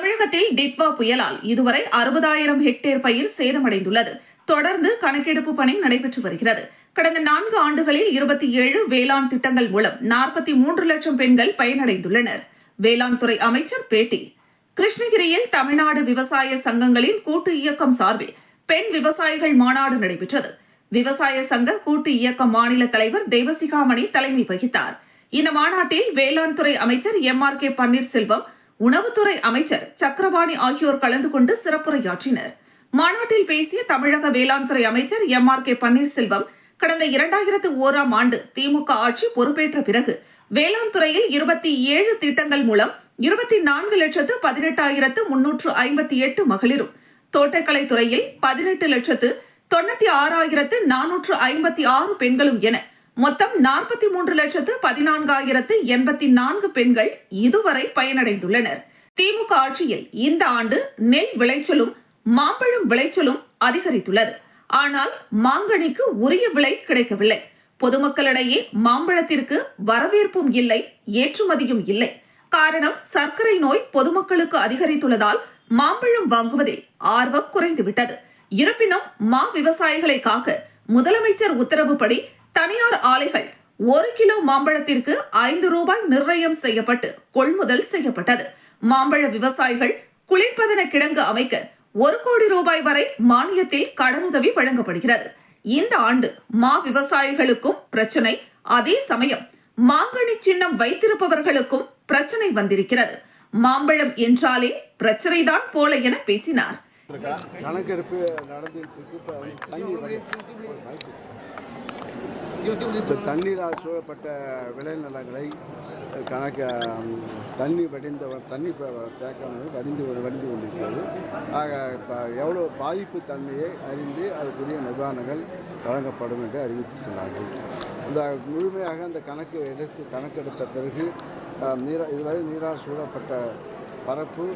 தமிழகத்தில் டிட்வா புயலால் இதுவரை அறுபதாயிரம் ஹெக்டேர் பயிர் சேதமடைந்துள்ளது. தொடர்ந்து கணக்கெடுப்பு பணி நடைபெற்று வருகிறது. கடந்த நான்கு ஆண்டுகளில் இருபத்தி ஏழு வேளாண் திட்டங்கள் மூலம் நாற்பத்தி மூன்று லட்சம் பெண்கள் பயனடைந்துள்ளனர். வேளாண் துறை அமைச்சர் பேட்டி. கிருஷ்ணகிரியில் தமிழ்நாடு விவசாய சங்கங்களின் கூட்டு இயக்கம் சார்பில் பெண் விவசாயிகள் மாநாடு நடைபெற்றது. விவசாய சங்க கூட்டு இயக்க மாநில தலைவர் தேவசிகாமணி தலைமை வகித்தார். இந்த மாநாட்டில் வேளாண் துறை அமைச்சர் எம் ஆர் கே பன்னீர்செல்வம் உணவுத்துறை அமைச்சர் சக்கரபாணி ஆகியோர் கலந்து கொண்டு சிறப்புரையாற்றினர். மாநாட்டில் பேசிய தமிழக வேளாண் துறை அமைச்சர் எம் ஆர் கே பன்னீர்செல்வம் கடந்த இரண்டாயிரத்து ஓராம் ஆண்டு திமுக ஆட்சி பொறுப்பேற்ற பிறகு வேளாண் துறையில் இருபத்தி ஏழு திட்டங்கள் மூலம் இருபத்தி நான்கு லட்சத்து பதினெட்டாயிரத்து முன்னூற்று ஐம்பத்தி எட்டு மகளிரும் தோட்டக்கலை துறையில் பதினெட்டு லட்சத்து தொண்ணூத்தி ஆறாயிரத்து நானூற்று ஐம்பத்தி ஆறு பெண்களும் என மொத்தம் நாற்பத்தி மூன்று லட்சத்து பதினான்காயிரத்து எண்பத்தி நான்கு பெண்கள் இதுவரை பயனடைந்துள்ளனர். திமுக ஆட்சியில் இந்த ஆண்டு நெல் விளைச்சலும் மாம்பழம் விளைச்சலும் அதிகரித்துள்ளது. ஆனால் மாங்கனிக்கு உரிய விலை கிடைக்கவில்லை. பொதுமக்களிடையே மாம்பழத்திற்கு வரவேற்பும் இல்லை ஏற்றுமதியும் இல்லை. காரணம் சர்க்கரை நோய் பொதுமக்களுக்கு அதிகரித்துள்ளதால் மாம்பழம் வாங்குவதில் ஆர்வம் குறைந்துவிட்டது. இருப்பினும் மா விவசாயிகளை காக்க முதலமைச்சர் உத்தரவுப்படி தனியார் ஆலைகள் ஒரு கிலோ மாம்பழத்திற்கு ஐந்து ரூபாய் நிர்ணயம் செய்யப்பட்டு கொள்முதல் செய்யப்பட்டது. மாம்பழ விவசாயிகள் குளிர்பதன கிடங்கு அமைக்க ஒரு கோடி ரூபாய் வரை மானியத்தில் கடனுதவி வழங்கப்படுகிறது. இந்த ஆண்டு மா விவசாயிகளுக்கும் பிரச்சனை அதே சமயம் மாங்கனி சின்னம் வைத்திருப்பவர்களுக்கும் பிரச்சனை வந்திருக்கிறது. மாம்பழம் என்றாலே பிரச்சனைதான் போல என பேசினார். இப்போ தண்ணீரால் சூழப்பட்ட விளைநிலங்களை கணக்கு தண்ணி வடிந்த தண்ணி தேக்கம் வடிந்து வடிந்து கொண்டிருக்கிறது. ஆக இப்போ எவ்வளோ பாதிப்பு தன்மையை அறிந்து அதுக்குரிய நிவாரணங்கள் வழங்கப்படும் என்று அறிவித்துள்ளார்கள் இந்த முழுமையாக அந்த கணக்கு எடுத்து கணக்கெடுத்த பிறகு நீரா இதுவரை நீரால் சூழப்பட்ட பரப்பு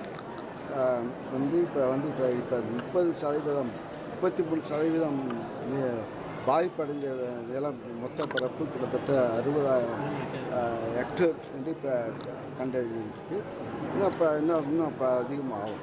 வந்து இப்போ வந்து இப்போ இப்போ முப்பது சதவீதம் முப்பத்தி மூணு சதவீதம் பாதிப்படைந்த நிலம் மொத்த பரப்பு கிட்டத்தட்ட அறுபதாயிரம் ஹெக்டேர் வந்து இப்போ கண்டறிஞ்சிருக்கு. இன்னும் இப்போ இன்னும் இன்னும் இப்போ அதிகமாகும்.